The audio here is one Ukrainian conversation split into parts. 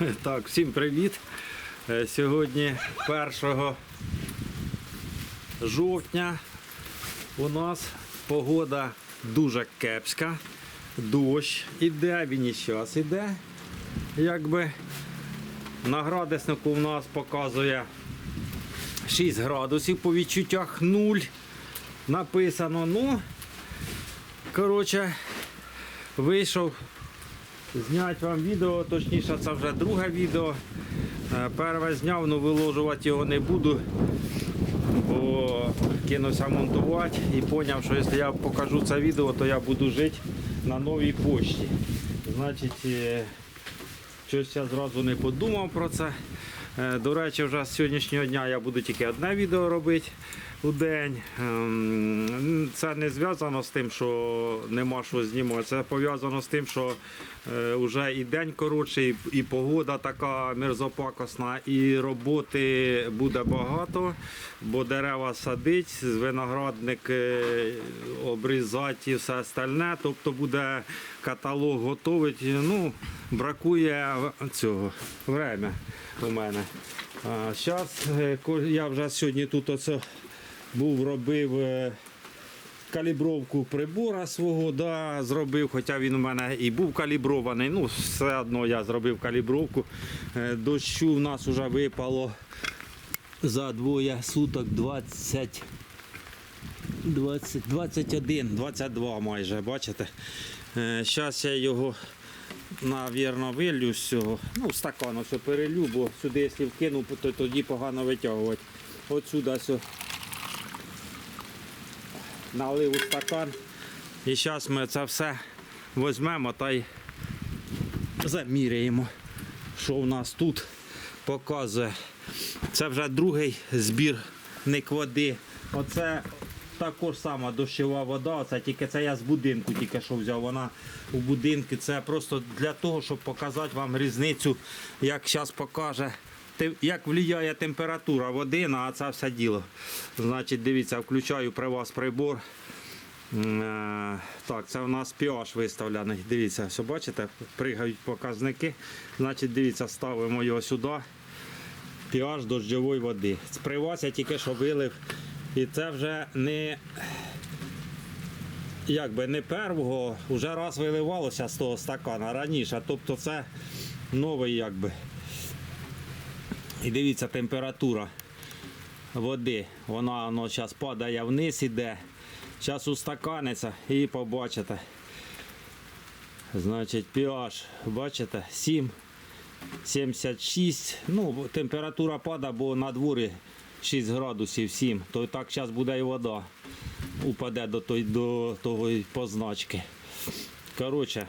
Так, всім привіт. Е, Сьогодні 1 жовтня у нас погода дуже кепська. Дощ іде, він і зараз іде. Якби на градуснику у нас показує 6 градусів по відчуттях 0 написано. Ну, коротше, вийшов зняти вам відео, точніше це вже друге відео. Е, Перше зняв, але виложувати його не буду, бо кинувся монтувати і зрозумів, що якщо я покажу це відео, то я буду жити на новій пошті. Значить, е, щось я зразу не подумав про це. Е, До речі, вже з сьогоднішнього дня я буду тільки одне відео робити у день. Ем, Це не зв'язано з тим, що нема що знімати. Це пов'язано з тим, що вже і день коротший, і погода така мерзопакосна, і роботи буде багато, бо дерева садить, виноградник е, обрізати і все остальне. Тобто буде каталог готовить. Ну, бракує цього время у мене. Зараз я вже сьогодні тут оце був робив. е, Калібровку прибора свого да, зробив, хоча він у мене і був калібрований. Ну, все одно я зробив калібровку. Е, Дощу в нас вже випало за двоє суток 20, 20, 21, 22 майже, бачите. Зараз я його, навірно, вилью з цього. Ну, в стакан ось перелю, бо сюди, якщо вкину, то тоді погано витягувати. Отсюди ось налив у стакан. І зараз ми це все візьмемо та й заміряємо, що в нас тут показує. Це вже другий збірник води. Оце також сама дощова вода, оце тільки це я з будинку тільки що взяв. Вона у будинку. Це просто для того, щоб показати вам різницю, як зараз покаже. Як впливає температура води на це все діло. Значить, дивіться, включаю при вас прибор. Е, Так, це у нас pH виставлений. Дивіться, все бачите, пригають показники. Значить, дивіться, ставимо його сюди. pH дощової води. При вас я тільки що вилив. І це вже не якби не первого, вже раз виливалося з того стакана раніше. Тобто це новий якби. І дивіться, температура води. Вона воно зараз падає вниз, іде. Зараз устаканиться і побачите. Значить, pH, бачите, 7, 76. Ну, температура падає, бо на дворі 6 градусів 7. То так зараз буде і вода. Упаде до, той, до того позначки. Коротше,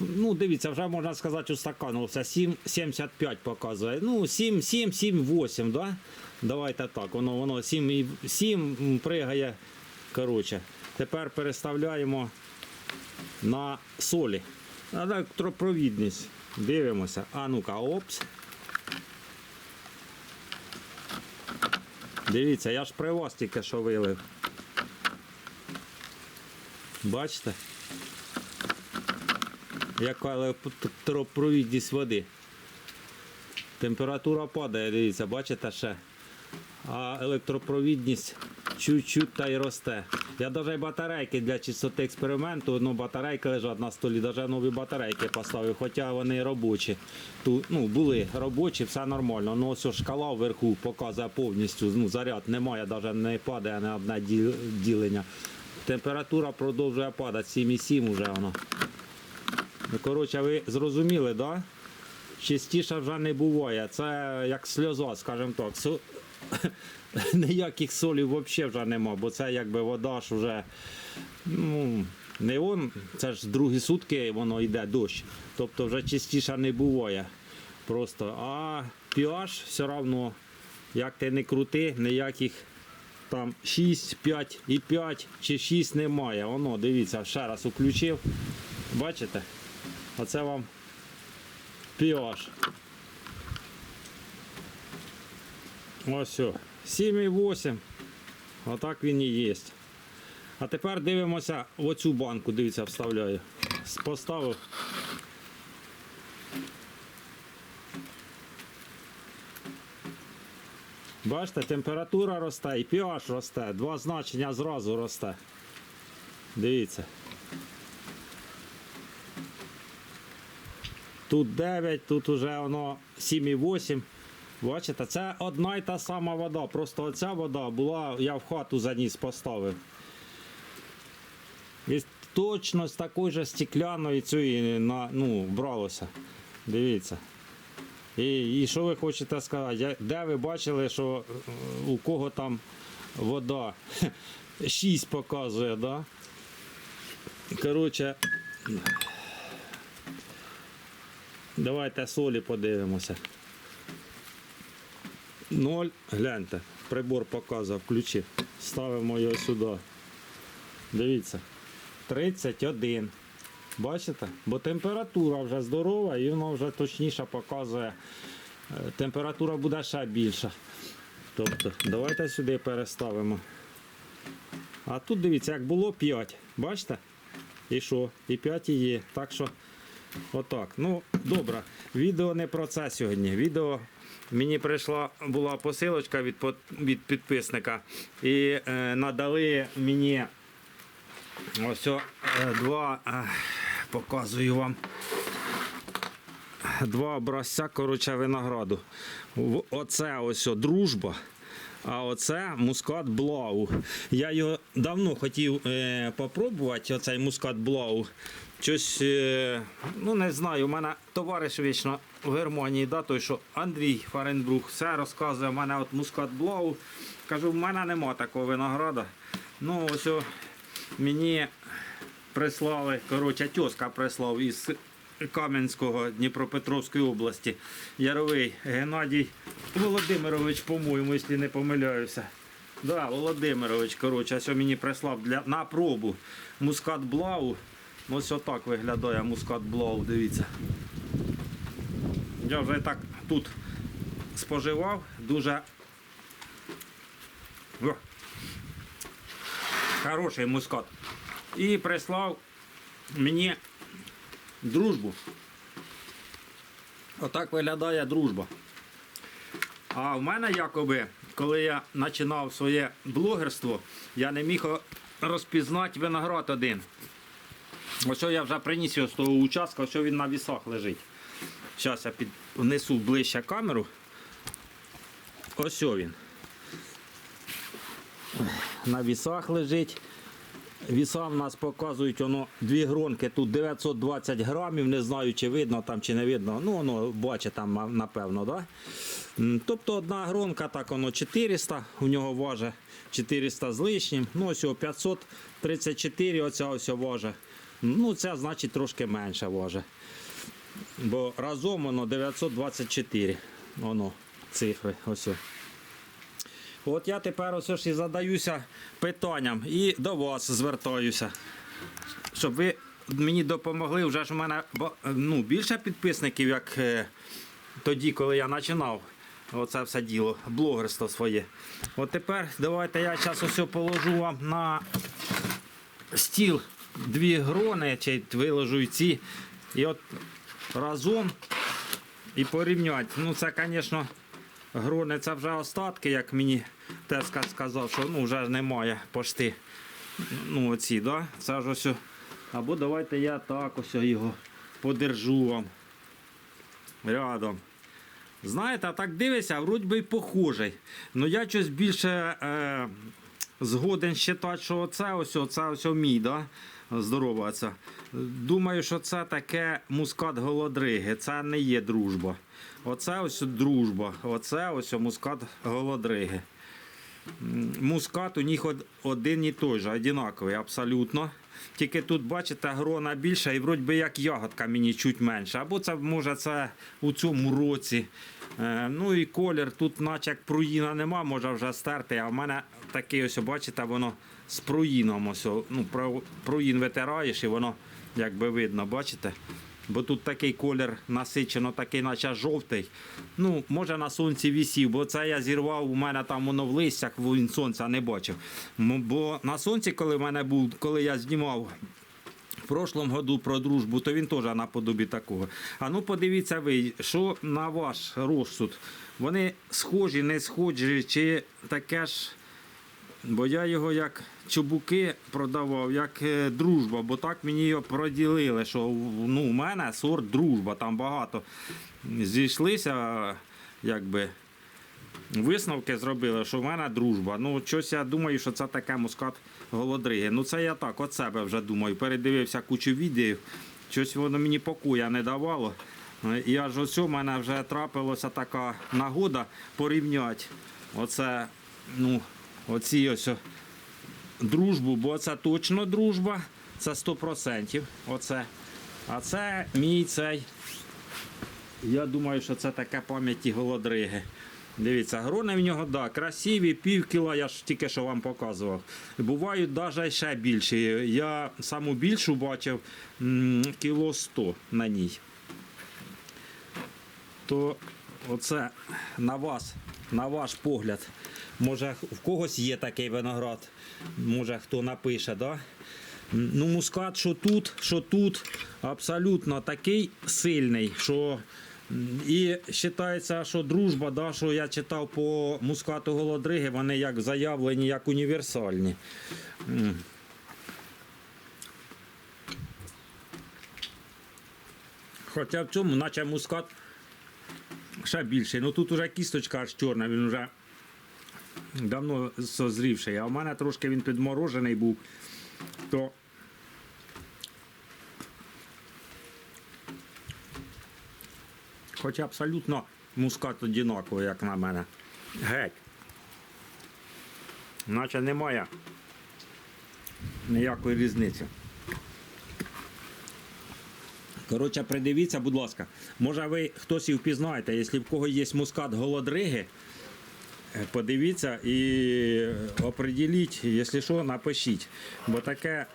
ну дивіться, вже можна сказати у стакану все 7,75 показує. Ну, 7, 7, 7, 8, да? Давайте так, воно, воно 7, і- 7 пригає. Коротше, тепер переставляємо на солі. Електропровідність. Дивимося. А ну-ка, опс. Дивіться, я ж при вас тільки що вилив. Бачите? Яка електропровідність води. Температура падає, дивіться, бачите ще. А електропровідність чуть-чуть та й росте. Я навіть батарейки для чистоти експерименту, ну батарейки лежать на столі, навіть нові батарейки поставив, хоча вони робочі. Тут, ну, були робочі, все нормально. Ну ось шкала вверху показує повністю, ну, заряд немає, навіть не падає на одне ділення. Температура продовжує падати, 7,7 вже воно. Ну, коротше, ви зрозуміли? Да? Частіше вже не буває. Це як сльоза, скажімо так. Со... Ніяких солів взагалі вже нема, бо це якби вода ж вже. Ну, не он, це ж другі сутки воно йде дощ. Тобто вже частіше не буває. Просто. А pH все одно, як ти не крути, ніяких там 6, 5 і 5 чи 6 немає. Воно, дивіться, ще раз включив. Бачите? а це вам піаж. Ось, 7,8. Отак він і є. А тепер дивимося в оцю банку, дивіться, вставляю. Поставив. Бачите, температура росте і pH росте, два значення зразу росте. Дивіться. Тут 9, тут уже воно 7,8. Бачите, це одна й та сама вода. Просто оця вода була, я в хату заніс поставив. І точно з такої же стеклянної цієї ну, бралося. Дивіться. І, і що ви хочете сказати? Де ви бачили, що е, у кого там вода 6 показує, да? Коротше, давайте солі подивимося. Ноль, гляньте, прибор показав, ключі. Ставимо його сюди. Дивіться. 31. Бачите? Бо температура вже здорова і воно вже точніше показує. Е, Температура буде ще більша. Тобто, давайте сюди переставимо. А тут дивіться, як було 5. Бачите? І що? І 5 і є. Так що, отак. Ну, добре. Відео не про це сьогодні. Відео мені прийшла була посилочка від, від підписника. І е, надали мені Ось о, е, два, е, показую вам. Два образця коротше, винограду. Оце ось о, дружба. А оце мускат Блау. Я його давно хотів е, попробувати, оцей мускат Блау. Щось, е, ну не знаю, у мене товариш вічно в Германії, да, той, що Андрій Фаренбрух, все розказує, у мене от мускат Блау. Кажу, в мене нема такого винограда. Ну, ось о, мені прислали, коротше, тьоска прислав із Кам'янського Дніпропетровської області. Яровий Геннадій Володимирович, по-моєму, якщо не помиляюся. Да, Володимирович, коротше, ось мені прислав для, на пробу мускат Блау. Ось отак виглядає мускат Блау, дивіться. Я вже так тут споживав, дуже хороший мускат. І прислав мені дружбу. Отак виглядає дружба. А в мене якоби, коли я починав своє блогерство, я не міг розпізнати виноград один. Ось я вже приніс його з того участка, ось він на вісах лежить. Зараз я піднесу ближче камеру. Ось він. На вісах лежить. Віса в нас показують воно дві гронки, тут 920 грамів, не знаю, чи видно там, чи не видно. Ну, воно бачить там, напевно, да? Тобто одна гронка, так воно 400, у нього важить 400 з лишнім. Ну, ось його 534, оця ось важить. Ну, це значить трошки менше важить. Бо разом воно 924. Воно цифри. Ось. От я тепер ось ж і задаюся питанням і до вас звертаюся. Щоб ви мені допомогли. Вже ж у мене ну, більше підписників, як е, тоді, коли я починав. Оце все діло, блогерство своє. От тепер давайте я зараз ось положу вам на стіл дві грони, чи виложу і ці. І от разом і порівняти. Ну, це, звісно, грони це вже остатки, як мені Теска сказав, що ну, вже немає пошти. Ну, оці, да? Це ж ось. Або давайте я так ось його подержу вам рядом. Знаєте, так дивишся, вроді би й похожий. Ну я щось більше е, згоден вважати, що оце ось, оце ось мій, да? Здорова. Думаю, що це таке мускат голодриги. Це не є дружба. Оце ось дружба. Оце ось мускат голодриги. Мускат у них один і той же, одинаковий, абсолютно. Тільки тут, бачите, грона більша і вроді би як ягодка мені чуть менша. Або це може це у цьому році. Е, ну і колір тут, наче як пруїна нема, може вже стерти. А в мене такий ось, бачите, воно з пруїном. Ось, ну, про- пруїн витираєш і воно якби видно, бачите? Бо тут такий колір насичено, такий, наче жовтий. Ну, може на сонці вісів, бо це я зірвав, у мене там воно в листях, він сонця не бачив. Бо на сонці, коли в мене був, коли я знімав в прошлому году про дружбу, то він теж наподобі такого. А ну подивіться ви, що на ваш розсуд. Вони схожі, не схожі, чи таке ж. Бо я його як чубуки продавав, як е, дружба, бо так мені його проділили, що ну, у мене сорт дружба, там багато зійшлися, якби висновки зробили, що в мене дружба. Ну, щось я думаю, що це таке мускат голодриги. Ну, це я так от себе вже думаю. Передивився кучу відео, щось воно мені покоя не давало. І аж ось у мене вже трапилася така нагода порівняти оце, ну, оці ось дружбу, бо це точно дружба, це 100%. Оце. А це мій цей. Я думаю, що це таке пам'яті голодриги. Дивіться, грони в нього, да, красиві, пів кіла, я ж тільки що вам показував. Бувають навіть ще більші. Я саму більшу бачив кіло 100 на ній. То оце на вас, на ваш погляд. Може, в когось є такий виноград, може хто напише, да? Ну, мускат, що тут, що тут, абсолютно такий сильний, що і вважається, що дружба, да, що я читав по мускату голодриги, вони як заявлені, як універсальні. Хоча в цьому, наче мускат ще більший. Ну тут уже кісточка аж чорна, він вже давно созрівший. А в мене трошки він підморожений був. То Хоча абсолютно мускат одинаковий, як на мене. Геть. Наче немає ніякої різниці. Коротше, придивіться, будь ласка. Може ви хтось і впізнаєте, якщо в кого є мускат голодриги, е, подивіться і оприділіть, якщо що, напишіть. Бо таке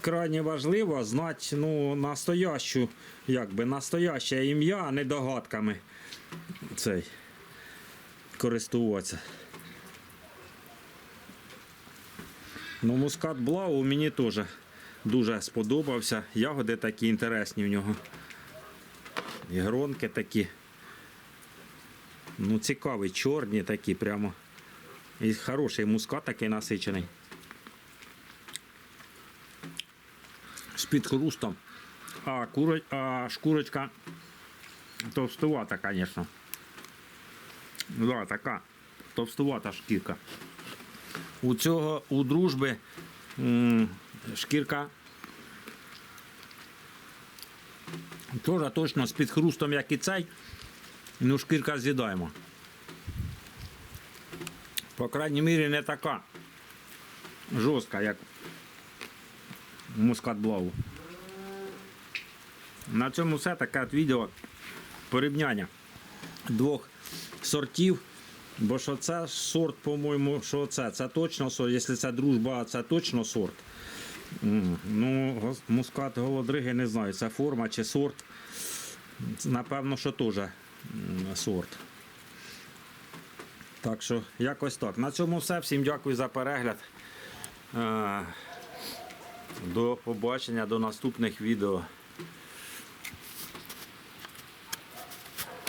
крайне важливо знати ну, настоящу, якби, настояще ім'я, а не догадками цей, користуватися. Ну, мускат Блау мені теж дуже сподобався. Ягоди такі інтересні в нього. Гронки такі. Ну, цікаві, чорні такі прямо. І хороший мускат такий насичений. З під хрустом. А, куро... а шкурочка товстувата, звісно. Да, така товстувата шкірка. У цього у дружби шкірка теж точно з під хрустом, як і цей. Ну, шкірка з'їдаємо. По крайній мірі, не така жорстка, як мускат блау. На цьому все таке от відео порівняння двох сортів. Бо що це сорт, по-моєму, що це? Це точно сорт. Якщо це дружба, це точно сорт. Ну, мускат голодриги не знаю, це форма чи сорт. Напевно, що теж сорт. Так що, якось так. На цьому все. Всім дякую за перегляд. Е, До побачення, до наступних відео.